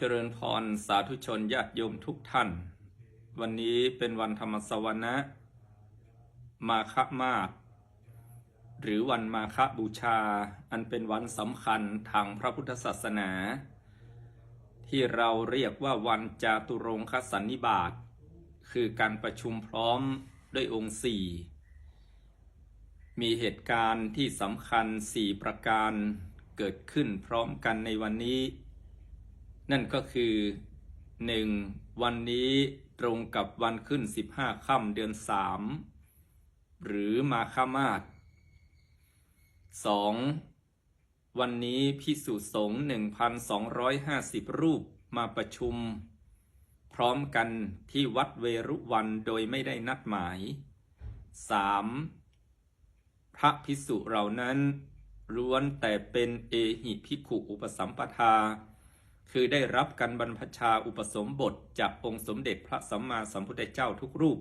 เจริญพรสาธุชนญาติโยมทุกท่าน วันนี้เป็นวันธรรมสวนะ มาฆมาศหรือวันมาฆบูชา อันเป็นวันสำคัญทางพระพุทธศาสนา ที่เราเรียกว่าวันจาตุรงคสันนิบาต คือการประชุมพร้อมด้วยองค์สี่ มีเหตุการณ์ที่สำคัญสี่ประการเกิดขึ้นพร้อมกันในวันนี้ นั่นก็คือหนึ่งวันนี้ตรงกับวันขึ้นสิบห้าค่ำเดือนสามหรือมาฆมาศสองวันนี้พิสุสงฆ์หนึ่งพันสองร้อยห้าสิบรูปมาประชุม พร้อมกันที่วัดเวรุวันโดยไม่ได้นัดหมายสามพระพิสุเหล่านั้นล้วนแต่เป็นเอหิภิกขุอุปสัมปทา คือได้รับการบรรพชาอุปสมบทจากองค์สมเด็จพระสัมมาสัมพุทธเจ้าทุกรูป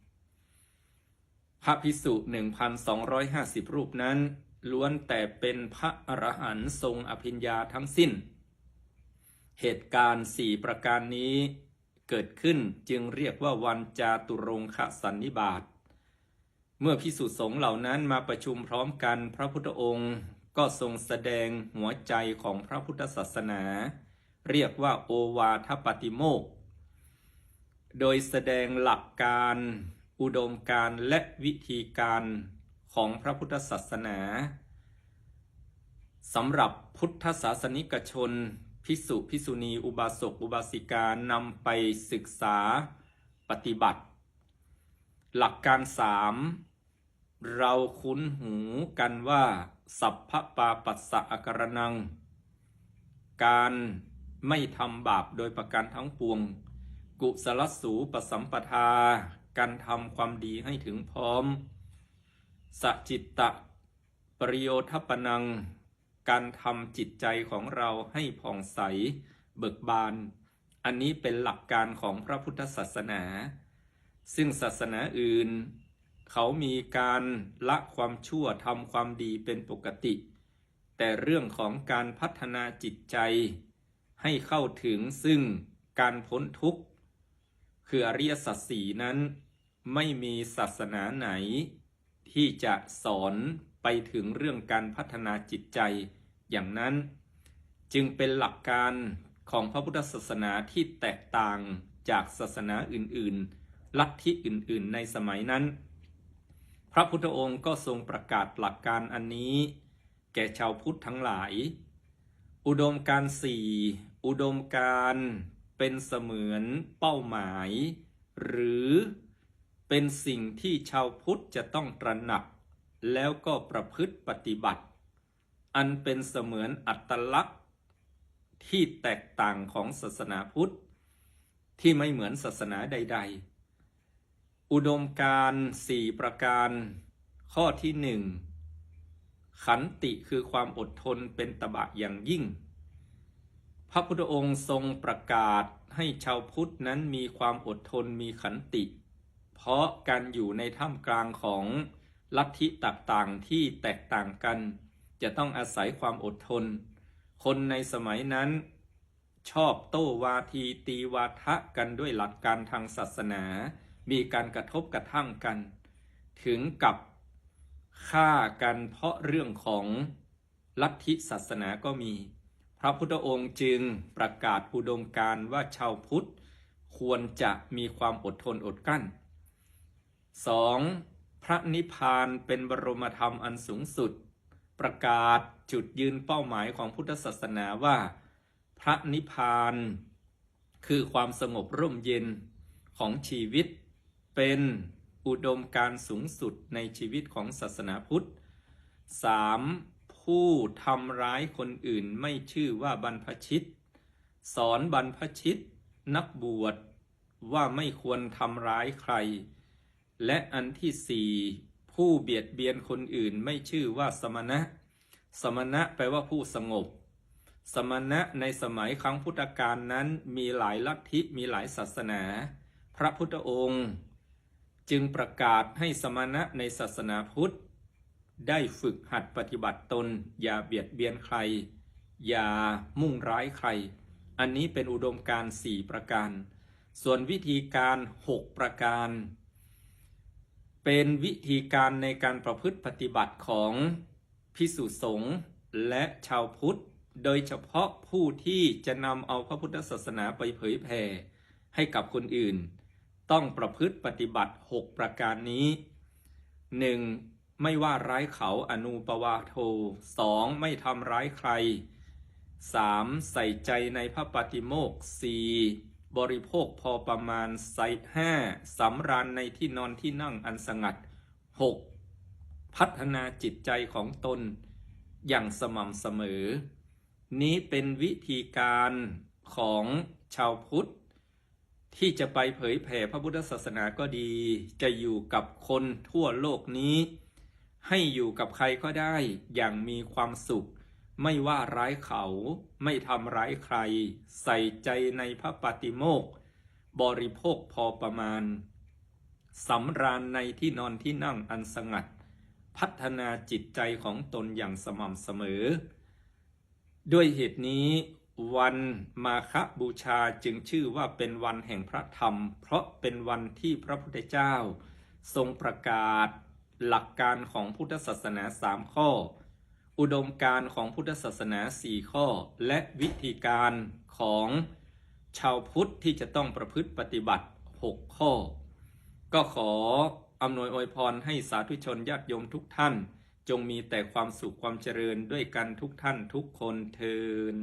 4. พระพิสุ1,250 รูปนั้น ล้วนแต่เป็นพระอรหันต์ทรงอภิญญาทั้งสิ้น เหตุการณ์สี่ประการนี้เกิดขึ้นจึงเรียกว่าวันจาตุรงคสันนิบาต เมื่อพิสุสงฆ์เหล่านั้นมาประชุมพร้อมกันพระพุทธองค์ ก็ทรงแสดงหัวใจของพระพุทธศาสนา เรียกว่าโอวาทปฏิโมก โดยแสดงหลักการอุดมการและวิธีการของพระพุทธศาสนาสำหรับพุทธศาสนิกชนพิสุพิสุณีอุบาสกอุบาสิกานำไปศึกษาปฏิบัติ หลักการสาม เราคุ้นหูกันว่า สัพพปาปัสสะอาการนัง การไม่ทำบาปโดยประการทั้งปวง กุศลสูปสัมปทา การทำความดีให้ถึงพร้อม สจิตตะปริโยทปนัง การทำจิตใจของเราให้ผ่องใส เบิกบาน อันนี้เป็นหลักการของพระพุทธศาสนา ซึ่งศาสนาอื่น เขามีการละความชั่วทำความดีเป็นปกติ แต่เรื่องของการพัฒนาจิตใจ ให้เข้าถึงซึ่งการพ้นทุกข์ คืออริยสัจสีนั้น ไม่มีศาสนาไหน ที่จะสอนไปถึงเรื่องการพัฒนาจิตใจอย่างนั้น จึงเป็นหลักการของพระพุทธศาสนาที่แตกต่างจากศาสนาอื่น ๆ ลัทธิอื่น ๆ ในสมัยนั้น พระพุทธองค์ก็ทรงประกาศหลักการอันนี้ แก่ชาวพุทธทั้งหลาย อุดมการสี่อุดมการเป็นเสมือนเป้าหมาย หรือเป็นสิ่งที่ชาวพุทธจะต้องตระหนัก แล้วก็ประพฤติปฏิบัติ อันเป็นเสมือนอัตลักษณ์ ที่แตกต่างของศาสนาพุทธ ที่ไม่เหมือนศาสนาใด ๆ อุดมการสี่ประการ ข้อที่หนึ่งขันติคือความอดทนเป็นตบะอย่างยิ่ง พระพุทธองค์ทรงประกาศให้ชาวพุทธนั้นมีความอดทนมีขันติ เพราะการอยู่ในท่ามกลางของลัทธิต่างๆที่แตกต่างกัน จะต้องอาศัยความอดทน คนในสมัยนั้น ชอบโต้วาทีตีวาทะกันด้วยหลักการทางศาสนา มีการกระทบกระทั่งกัน ถึงกับฆ่ากันเพราะเรื่องของลัทธิศาสนาก็มี พระพุทธองค์จึงประกาศอุดมการว่าชาวพุทธควรจะมีความอดทนอดกั้น 2. พระนิพพานเป็นบรมธรรมอันสูงสุด ประกาศจุดยืนเป้าหมายของพุทธศาสนาว่า พระนิพพาน คือความสงบร่มเย็นของชีวิต เป็นอุดมการสูงสุดในชีวิตของศาสนาพุทธ 3. ผู้ทำร้ายคนอื่นไม่ชื่อว่าบรรพชิต สอนบรรพชิต นักบวชว่าไม่ควรทำร้ายใคร และอันที่สี่ผู้เบียดเบียนคนอื่นไม่ชื่อว่าสมณะ สมณะแปลว่าผู้สงบ สมณะในสมัยครั้งพุทธกาลนั้นมีหลายลัทธิมีหลายศาสนา พระพุทธองค์ จึงประกาศให้สมณะในศาสนาพุทธ ได้ฝึกหัดปฏิบัติตน อย่าเบียดเบียนใคร อย่ามุ่งร้ายใคร อันนี้เป็นอุดมการณ์สี่ประการ ส่วนวิธีการหกประการ เป็นวิธีการในการประพฤติปฏิบัติของพิสุสงฆ์และชาวพุทธ โดยเฉพาะผู้ที่จะนำเอาพระพุทธศาสนาไปเผยแผ่ให้กับคนอื่น ต้องประพฤติปฏิบัติ 6 ประการนี้ 1. ไม่ว่าร้ายเขาอนุปวาโท 2. ไม่ทำร้ายใคร 3. ใส่ใจในพระปฏิโมกข์ 4. บริโภคพอประมาณใส่ห้าสำราญในที่นอนที่นั่งอันสงัด 6. พัฒนาจิตใจของตน อย่างสม่ำเสมอ นี้เป็นวิธีการของชาวพุทธ ที่จะไปเผยแผ่พระพุทธศาสนาก็ดี จะอยู่กับคนทั่วโลกนี้ ให้อยู่กับใครก็ได้อย่างมีความสุข ไม่ว่าร้ายเขาไม่ทำร้ายใคร ใส่ใจในพระปฏิโมกขบริโภคพอประมาณสำราญในที่นอนที่นั่งอันสงัด พัฒนาจิตใจของตนอย่างสม่ำเสมอ ด้วยเหตุนี้ วันมาคบูชาจึงชื่อว่าเป็นวันแห่งพระธรรม เพราะเป็นวันที่พระพุทธเจ้า ทรงประกาศ หลักการของพุทธศาสนาสามข้อ อุดมการของพุทธศาสนาสี่ข้อ และวิธีการของชาวพุทธที่จะต้องประพฤติปฏิบัติ 6 ข้อ ก็ขออำนวยอวยพรให้สาธุชนญาติโยมทุกท่าน จงมีแต่ความสุขความเจริญด้วยกันทุกท่านทุกคนเทิน